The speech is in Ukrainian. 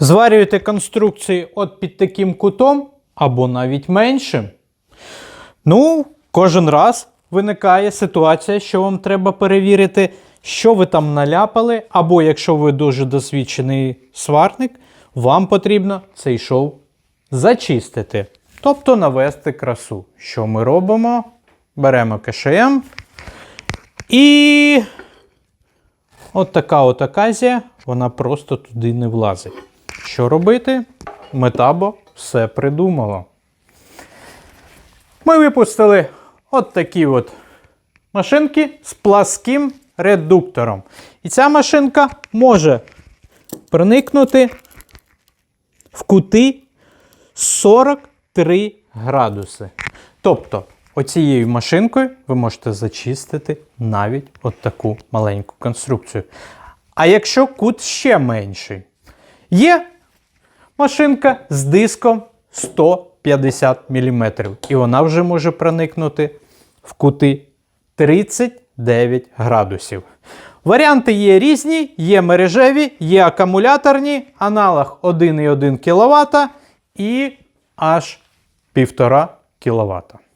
Зварюєте конструкції от під таким кутом або навіть меншим. Ну, кожен раз виникає ситуація, що вам треба перевірити, що ви там наляпали, або якщо ви дуже досвідчений сварник, вам потрібно цей шов зачистити. Тобто навести красу. Що ми робимо? Беремо КШМ і от така от оказія, вона просто туди не влазить. Що робити? Метабо все придумало. Ми випустили от такі от машинки з пласким редуктором. І ця машинка може проникнути в кути 43 градуси. Тобто, оцією машинкою ви можете зачистити навіть от таку маленьку конструкцію. А якщо кут ще менший, є машинка з диском 150 мм, і вона вже може проникнути в кути 39 градусів. Варіанти є різні, є мережеві, є акумуляторні, аналог 1,1 кВт і аж 1,5 кВт.